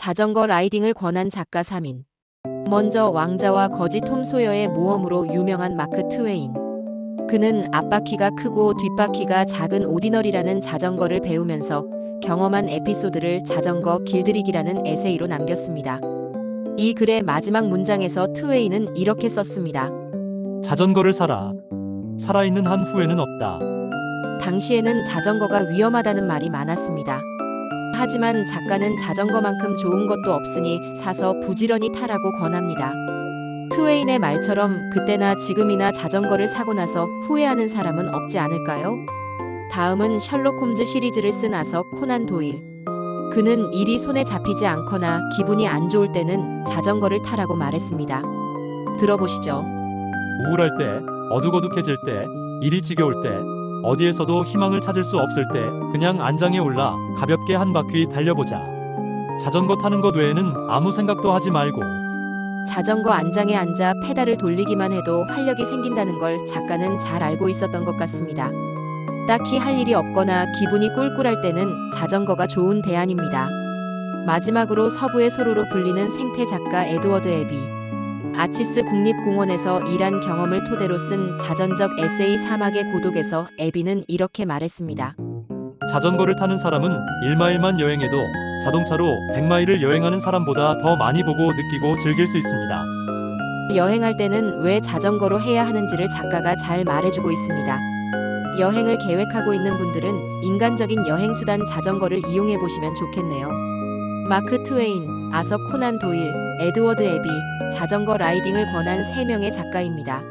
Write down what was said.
자전거 라이딩을 권한 작가 3인. 먼저 왕자와 거지 톰 소여의 모험으로 유명한 마크 트웨인. 그는 앞바퀴가 크고 뒷바퀴가 작은 오디널이라는 자전거를 배우면서 경험한 에피소드를 자전거 길들이기라는 에세이로 남겼습니다. 이 글의 마지막 문장에서 트웨인은 이렇게 썼습니다. 자전거를 사라. 살아있는 한 후회는 없다. 당시에는 자전거가 위험하다는 말이 많았습니다. 하지만 작가는 자전거만큼 좋은 것도 없으니 사서 부지런히 타라고 권합니다. 트웨인의 말처럼 그때나 지금이나 자전거를 사고 나서 후회하는 사람은 없지 않을까요? 다음은 셜록 홈즈 시리즈를 쓴 아서 코난 도일. 그는 일이 손에 잡히지 않거나 기분이 안 좋을 때는 자전거를 타라고 말했습니다. 들어보시죠. 우울할 때, 어둑어둑해질 때, 일이 지겨울 때, 어디에서도 희망을 찾을 수 없을 때 그냥 안장에 올라 가볍게 한 바퀴 달려보자. 자전거 타는 것 외에는 아무 생각도 하지 말고 자전거 안장에 앉아 페달을 돌리기만 해도 활력이 생긴다는 걸 작가는 잘 알고 있었던 것 같습니다. 딱히 할 일이 없거나 기분이 꿀꿀할 때는 자전거가 좋은 대안입니다. 마지막으로 서부의 소로로 불리는 생태 작가 에드워드 에비. 아치스 국립공원에서 일한 경험을 토대로 쓴 자전적 에세이 사막의 고독에서 에비는 이렇게 말했습니다. 자전거를 타는 사람은 1마일만 여행해도 자동차로 100마일을 여행하는 사람보다 더 많이 보고 느끼고 즐길 수 있습니다. 여행할 때는 왜 자전거로 해야 하는지를 작가가 잘 말해주고 있습니다. 여행을 계획하고 있는 분들은 인간적인 여행 수단 자전거를 이용해 보시면 좋겠네요. 마크 트웨인, 아서 코난 도일, 에드워드 에비, 자전거 라이딩을 권한 3명의 작가입니다.